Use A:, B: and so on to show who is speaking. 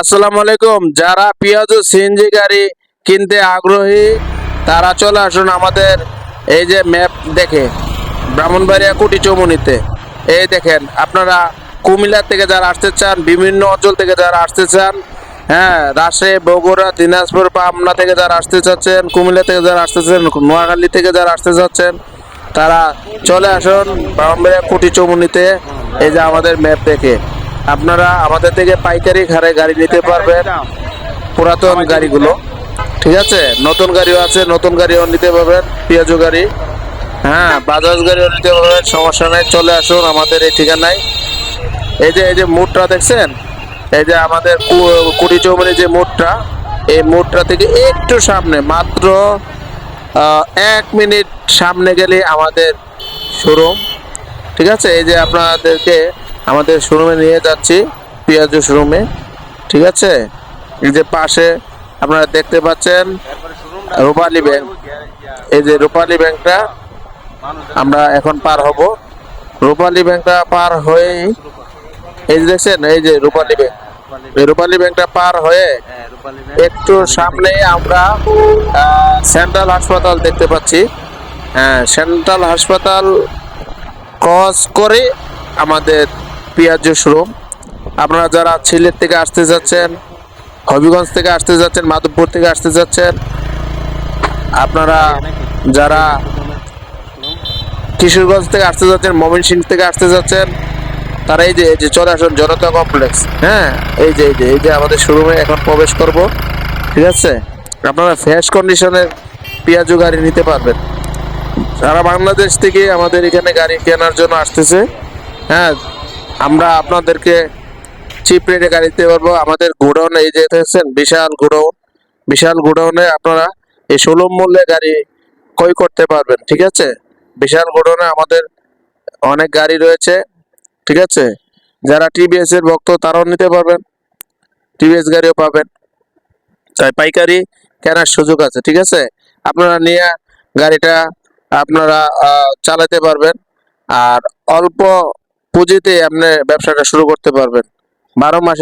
A: আসসালামু আলাইকুম। যারা পেঁয়াজ সিএনজি গাড়ি কিনতে আগ্রহী, তারা চলে আসুন আমাদের এই যে ম্যাপ দেখে, ব্রাহ্মণবাড়িয়া কুটি চৌমনিতে এই দেখেন, আপনারা কুমিল্লা থেকে যারা আসতে চান, বিভিন্ন অঞ্চল থেকে যারা আসতে চান হ্যাঁ রাজশাহী, বগুড়া, দিনাজপুর, পাবনা থেকে যারা আসতে চাচ্ছেন, কুমিল্লা থেকে যারা আসতে চান নোয়াখালী থেকে যারা আসতে চাচ্ছেন, তারা চলে আসুন ব্রাহ্মণবাড়িয়া কুটি চৌমনিতে এই যে আমাদের ম্যাপ দেখে। আপনারা আমাদের থেকে পাইকারি হারে গাড়ি নিতে পারবেন। পুরাতন গাড়িগুলো। ঠিক আছে? নতুন গাড়িও আছে নতুন গাড়িও নিতে পারবেন। পেঁয়াজু গাড়ি। হ্যাঁ বাজাজ গাড়িও নিতে পারবেন সমস্যা নেই চলে আসুন আমাদের এই ঠিকানায়। এই যে এই যে মোড়টা দেখছেন? এই যে আমাদের কুড়ি চৌমনি যে মোড়টা এই মোড়টা থেকে একটু সামনে মাত্র এক মিনিট সামনে গেলে আমাদের শোরুম। ঠিক আছে? এই যে আপনাদেরকে আমাদের শোরুমে নিয়ে যাচ্ছি, পেঁয়াজু শোরুমে ঠিক আছে? এই যে পাশে আপনারা দেখতে পাচ্ছেন রূপালী ব্যাংক। এই যে রূপালী ব্যাংকটা আমরা এখন পার হব। রূপালী ব্যাংকটা পার হয়ে এই যে দেখছেন, এই যে রূপালী ব্যাংক। রূপালী ব্যাংকটা পার হয়ে একটু সামনে আমরা সেন্ট্রাল হাসপাতাল দেখতে পাচ্ছি। হ্যাঁ সেন্ট্রাল হাসপাতাল ক্রস করে আমাদের পেঁয়াজু শোরুম আপনারা যারা সিলেট থেকে আসতে যাচ্ছেন, হবিগঞ্জ থেকে আসতে যাচ্ছেন, মাধবপুর থেকে আসতে যাচ্ছেন, আপনারা যারা কিশোরগঞ্জ থেকে আসতে যাচ্ছেন, ময়মনসিংহ থেকে আসতে যাচ্ছেন, তারা এই যে এই যে চলে আসুন জনতা কমপ্লেক্স। হ্যাঁ এই যে এই যে এই যে আমাদের শোরুমে এখন প্রবেশ করব। ঠিক আছে? আপনারা ফ্রেশ কন্ডিশনের পেঁয়াজু গাড়ি নিতে পারবেন। সারা বাংলাদেশ থেকে আমাদের এখানে গাড়ি কেনার জন্য আসতেছে। হ্যাঁ আমরা আপনাদেরকে চিপ রেটে গাড়ি দিতে পারব। আমাদের গোডাউন এই যে দেখছেন, বিশাল গোডাউন। বিশাল গোডাউনে আপনারা এই সুলভ মূল্যে গাড়ি ক্রয় করতে পারবেন, ঠিক আছে? বিশাল গোডাউনে আমাদের অনেক গাড়ি রয়েছে, ঠিক আছে? যারা টিভিএস এর ভক্ত, তারাও নিতে পারবেন। টিভিএস গাড়িও পাবেন। তাই পাইকারি কেনার সুযোগ আছে, ঠিক আছে? আপনারা নিয়ে গাড়িটা আপনারা চালাতে পারবেন। আর অল্প পুঁজিতে আপনি ব্যবসাটা শুরু করতে পারবেন। বারো মাসে